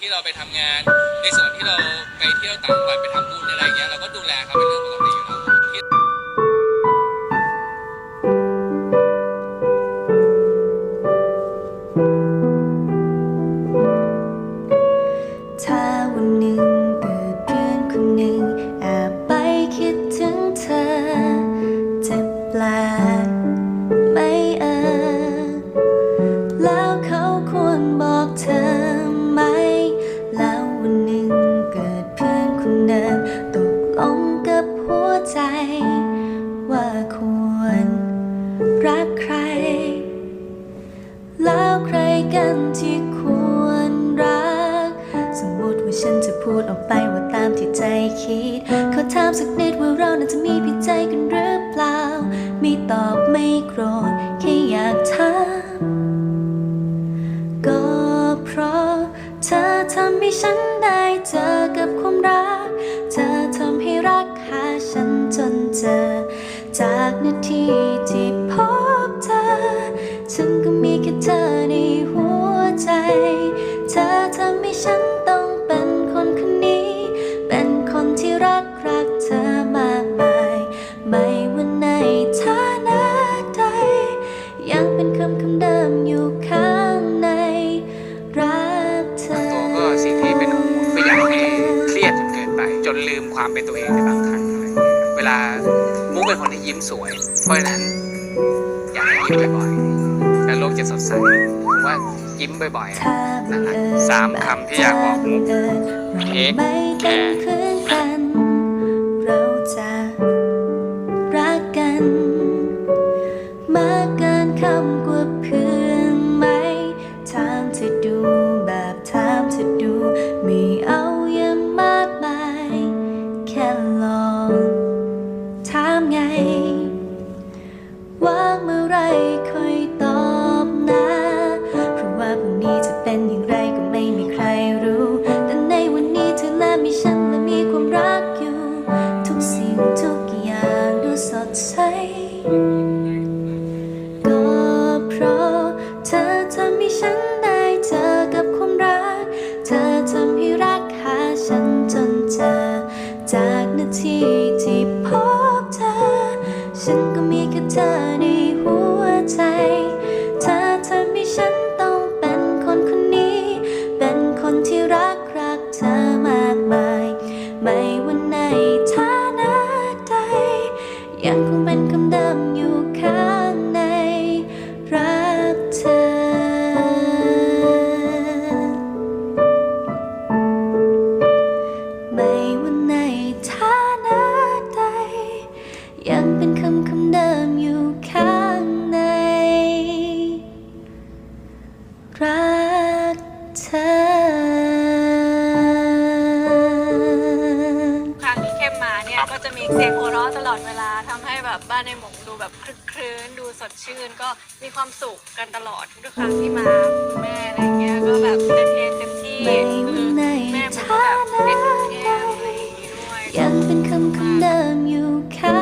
ที่เราไปทำงาน ในส่วนที่เราไปเที่ยวต่างจังหวัดไปทำบุญอะไรเงี้ยเราก็ดูแลเขาเป็นเรื่องปกติอยู่แล้วที่เออแล้วเขาควรบอกเธอ นิดว่าเราน่าจะมีผิดใจกันหรือเปล่า ไม่ตอบไม่โกรธแค่อยากถามก็เพราะเธอทำให้ฉันได้เจอกับความรัก เธอทำให้รักหาฉันจนเจอ จากนาทีที่พบเธอ ฉันก็มีแค่เธอใน เป็นเดิมอยู่ข้างในรักเธอ ตัวก็สิ่งที่เป็นห่วงไม่อยากให้เครียดจนเกินไป จนลืมความเป็นตัวเองในบางครั้งอะไรอย่างเงี้ยเวลามุกเป็นคนที่ยิ้มสวย เพราะฉะนั้นอยากให้ยิ้มบ่อยๆแล้วโลกจะสดใสผมว่ายิ้มบ่อยๆอะถ้าบังเอิญสามคำที่อยากบอกมุกเอิญเราไม่เป็นเพื่อนกัน เราจะรักกัน มากเกินคำ ไรค่อยตอบนะ เพราะว่าพรุ่งนี้จะเป็นอย่างไรก็ไม่มีใครรู้ แต่ในวันนี้เธอและมีฉันและมีความรักอยู่ ทุกสิ่งทุกอย่างดูสดใส ก็เพราะเธอทำให้ฉันได้เจอกับความรัก เธอทำ ฉันก็มีแค่เธอในหัวใจเธอทำให้ฉันต้องเป็นคนคนนี้ เป็นคนที่รักรักเธอมากมาย ไม่ว่าในฐานะใด ยังคงเป็นคำเดิมอยู่ ธอกครั้งที่เข้มมาเนี่ยก็จะมีเสียงหัวเราะตลอดเวลาทำให้แบบบ้านในหมงดูแบบคลึกคลื้นดูสดชื่น ก็มีความสุขกันตลอดทุกครั้งที่มาแม่อะไรเงี้ยก็แบบเต็มทเต็มที่คือแม่เป็นคนแบบเอ็นเอ็ะไรด้วย ยังเป็นคำคำเดิมอยู่ค่ะ